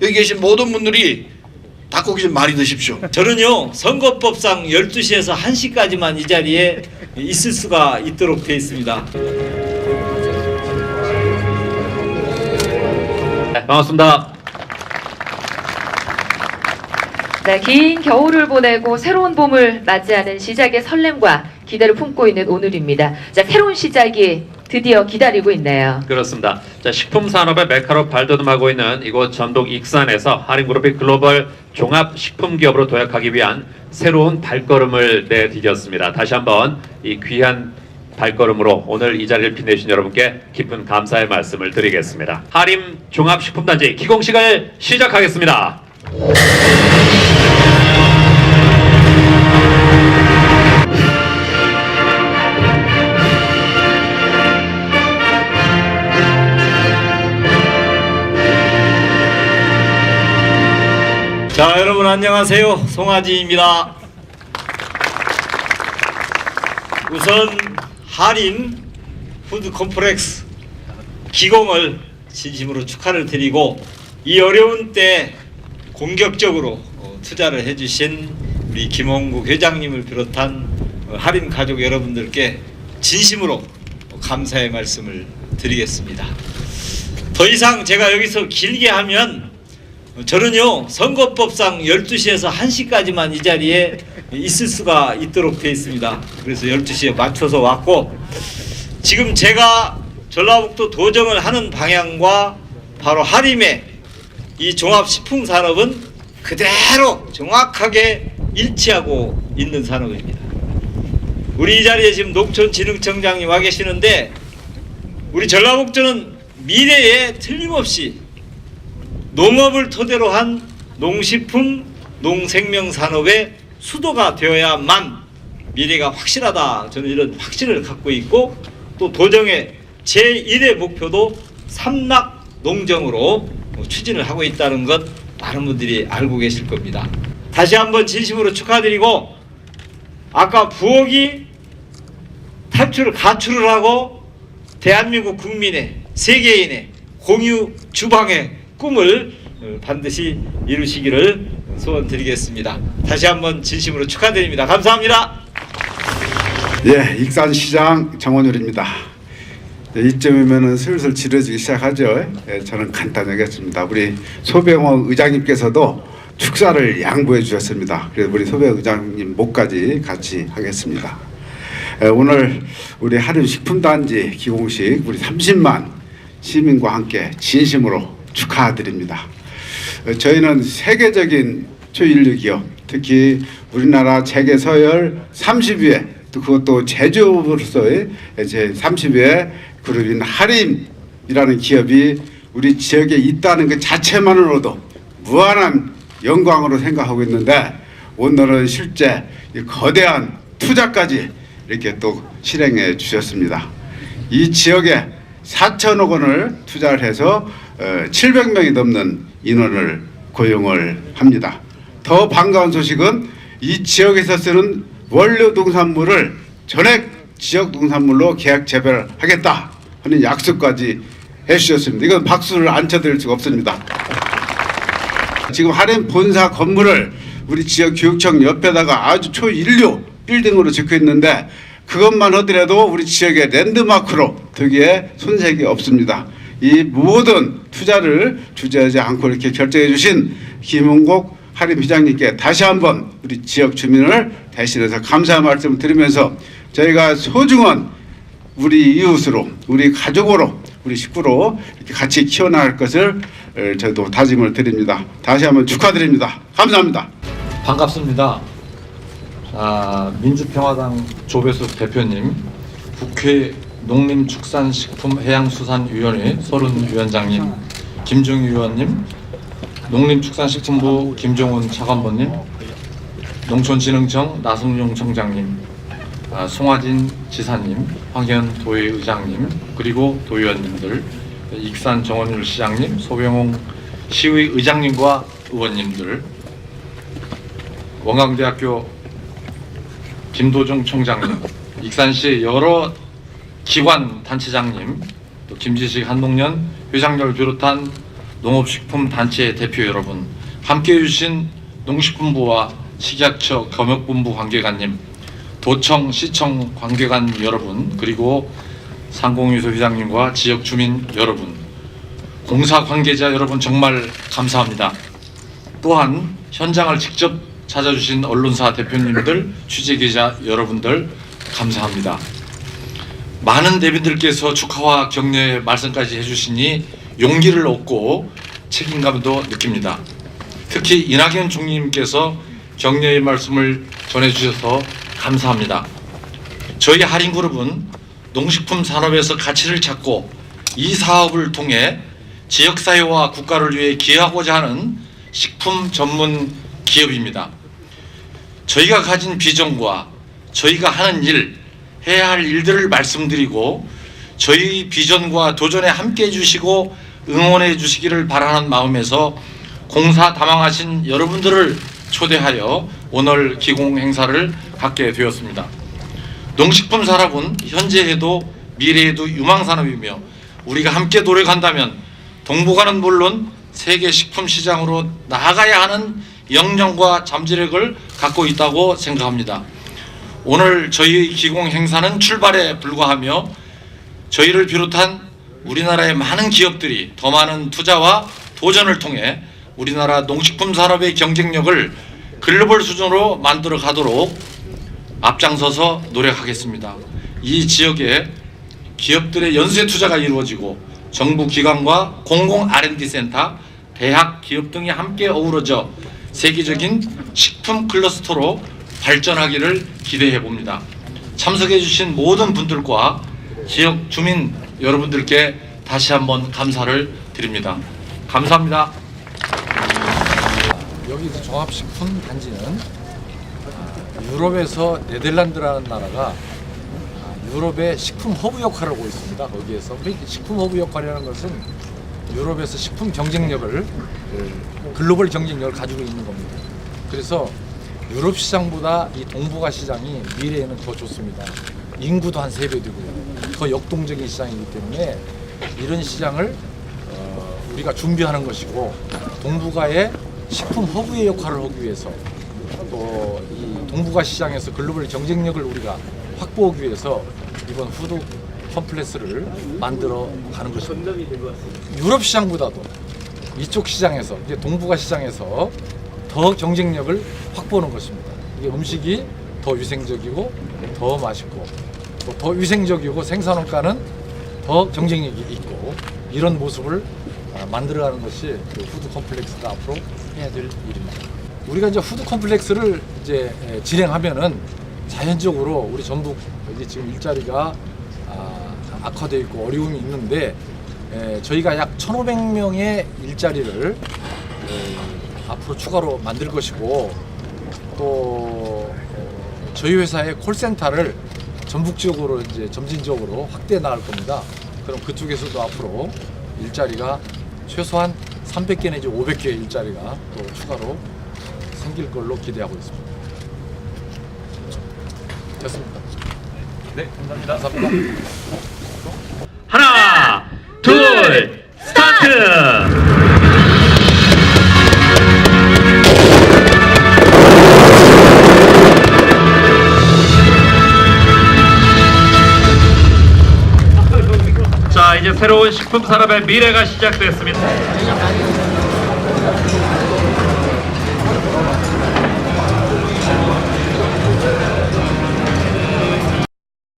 여기 계신 모든 분들이 닭고기 좀 많이 드십시오. 저는요 선거법상 12시에서 1시까지만 이 자리에 있을 수가 있도록 되어 있습니다. 네, 반갑습니다. 네, 긴 겨울을 보내고 새로운 봄을 맞이하는 시작의 설렘과 기대를 품고 있는 오늘입니다. 자, 새로운 시작이 드디어 기다리고 있네요. 그렇습니다. 자, 식품 산업의 메카로 발돋움하고 있는 이곳 전북 익산에서 할인그룹이 글로벌 종합 식품 기업으로 도약하기 위한 새로운 발걸음을 내디뎠습니다. 다시 한번 이 귀한 발걸음으로 오늘 이 자리를 빛내신 여러분께 깊은 감사의 말씀을 드리겠습니다. 하림 종합식품단지 기공식을 시작하겠습니다. 안녕하세요 송하진입니다. 우선 할인 푸드 콤플렉스 기공을 진심으로 축하를 드리고 이 어려운 때 공격적으로 어, 투자를 해주신 우리 김홍국 회장님을 비롯한 어, 할인 가족 여러분들께 진심으로 감사의 말씀을 드리겠습니다. 더 이상 제가 여기서 길게 하면 저는요 선거법상 12시에서 1시까지만 이 자리에 있을 수가 있도록 되어 있습니다. 그래서 12시에 맞춰서 왔고 지금 제가 전라북도 도정을 하는 방향과 바로 하림의 이 종합식품 산업은 그대로 정확하게 일치하고 있는 산업입니다. 우리 이 자리에 지금 농촌진흥청장님 와 계시는데 우리 전라북도는 미래에 틀림없이 농업을 토대로 한 농식품, 농생명 산업의 수도가 되어야만 미래가 확실하다. 저는 이런 확신을 갖고 있고 또 도정의 제1의 목표도 삼락 농정으로 추진을 하고 있다는 것 많은 분들이 알고 계실 겁니다. 다시 한번 진심으로 축하드리고 아까 부엌이 탈출을 가출을 하고 대한민국 국민의 세계인의 공유 주방의 꿈을 어, 반드시 이루시기를 소원드리겠습니다. 다시 한번 진심으로 축하드립니다. 감사합니다. 예, 익산시장 정원율입니다. 예, 이쯤이면은 슬슬 지려지기 시작하죠. 예, 저는 간단히 하겠습니다. 우리 소병호 의장님께서도 축사를 양보해 주셨습니다. 그래서 우리 소병호 의장님 목까지 같이 하겠습니다. 예, 오늘 우리 하림 식품단지 기공식 우리 30만 시민과 함께 진심으로 축하드립니다. 어, 저희는 세계적인 초인류 기업, 특히 우리나라 세계 서열 30위에 또 그것도 제조업으로서의 제 30위에 그룹인 하림이라는 기업이 우리 지역에 있다는 그 자체만으로도 무한한 영광으로 생각하고 있는데 오늘은 실제 이 거대한 투자까지 이렇게 또 실행해 주셨습니다. 이 지역에 4천억 원을 투자를 해서 어, 700명이 넘는 인원을 고용을 합니다. 더 반가운 소식은 이 지역에서 쓰는 원료 농산물을 전액 지역 농산물로 계약 재배하겠다 하는 약속까지 해주셨습니다. 이건 박수를 안 쳐드릴 수가 없습니다. 지금 하렘 본사 건물을 우리 지역 교육청 옆에다가 아주 초인류 빌딩으로 짓고 있는데 그것만 하더라도 우리 지역의 랜드마크로 되기에 손색이 없습니다. 이 모든 투자를 주저하지 않고 이렇게 결정해 주신 김은국 하림 회장님께 다시 한번 우리 지역 주민을 대신해서 감사 말씀을 드리면서 저희가 소중한 우리 이웃으로 우리 가족으로 우리 식구로 이렇게 같이 키워나갈 것을 에, 저도 다짐을 드립니다. 다시 한번 축하드립니다. 감사합니다. 반갑습니다. 아, 민주평화당 조배수 대표님, 국회 농림축산식품해양수산위원회 서른 위원장님, 김종희 의원님, 농림축산식품부 김종훈 차관보님, 농촌진흥청 나승용 청장님, 아, 송하진 지사님, 황현 도의회장님, 그리고 도의원님들, 익산 정원율 시장님, 소병홍 시의 의장님과 의원님들, 원광대학교 김도중 총장님, 익산시 여러 기관 단체장님, 또 김지식 한농년 회장님을 비롯한 농업식품 단체 대표 여러분, 함께 해 주신 농식품부와 식약처 검역본부 관계관님, 도청 시청 관계관 여러분, 그리고 상공유소 회장님과 지역 주민 여러분, 공사 관계자 여러분 정말 감사합니다. 또한 현장을 직접 찾아주신 언론사 대표님들, 취재 기자 여러분들 감사합니다. 많은 대변들께서 축하와 격려의 말씀까지 해주시니 용기를 얻고 책임감도 느낍니다. 특히 이낙연 총리님께서 격려의 말씀을 전해주셔서 감사합니다. 저희 할인그룹은 농식품 산업에서 가치를 찾고 이 사업을 통해 지역사회와 국가를 위해 기여하고자 하는 식품 전문 기업입니다. 저희가 가진 비전과 저희가 하는 일, 해야 할 일들을 말씀드리고 저희 비전과 도전에 함께 해주시고 응원해 주시기를 바라는 마음에서 공사 담당하신 여러분들을 초대하여 오늘 기공 행사를 갖게 되었습니다. 농식품 산업은 현재에도 미래에도 유망 산업이며 우리가 함께 노력한다면 동북아는 물론 세계 식품 시장으로 나아가야 하는 역량과 잠재력을 갖고 있다고 생각합니다. 오늘 저희 기공 행사는 출발에 불과하며 저희를 비롯한 우리나라의 많은 기업들이 더 많은 투자와 도전을 통해 우리나라 농식품 산업의 경쟁력을 글로벌 수준으로 만들어 가도록 앞장서서 노력하겠습니다. 이 지역에 기업들의 연쇄 투자가 이루어지고 정부 기관과 공공 R&D 센터, 대학, 기업 등이 함께 어우러져 세계적인 식품 클러스터로 발전하기를 기대해 봅니다. 참석해 주신 모든 분들과 지역 주민 여러분들께 다시 한번 감사를 드립니다. 감사합니다. 여기 이제 종합식품 단지는 아, 유럽에서 네덜란드라는 나라가 아, 유럽의 식품 허브 역할을 하고 있습니다. 거기에서 이 식품 허브 역할이라는 것은 유럽에서 식품 경쟁력을 그, 글로벌 경쟁력을 가지고 있는 겁니다. 그래서 유럽 시장보다 이 동북아 시장이 미래에는 더 좋습니다. 인구도 한 세배 되고요. 더 역동적인 시장이기 때문에 이런 시장을 어, 우리가 준비하는 것이고 동북아의 식품 허브의 역할을 하기 위해서 또 이 동북아 시장에서 글로벌 경쟁력을 우리가 확보하기 위해서 이번 푸드 컴플렉스를 만들어 가는 것입니다. 유럽 시장보다도 이쪽 시장에서 이제 동북아 시장에서 더 경쟁력을 확보하는 것입니다. 이게 음식이 더 위생적이고 더 맛있고 또더 위생적이고 생산원가는 더 경쟁력이 있고 이런 모습을 아, 만들어가는 것이 그 푸드 컴플렉스가 앞으로 해야 될 일입니다. 우리가 이제 푸드 컴플렉스를 이제 에, 진행하면은 자연적으로 우리 전북 이제 지금 일자리가 아, 악화되어 있고 어려움이 있는데 에, 저희가 약 1,500명의 일자리를 에, 앞으로 추가로 만들 것이고 또 어, 저희 회사의 콜센터를 전북적으로 이제 점진적으로 확대해 나갈 겁니다. 그럼 그쪽에서도 앞으로 일자리가 최소한 300개 내지 500개의 일자리가 또 추가로 생길 걸로 기대하고 있습니다. 됐습니다. 네, 감사합니다. 감사합니다. 하나, 둘, 스타트! 이제 새로운 식품 산업의 미래가 시작됐습니다.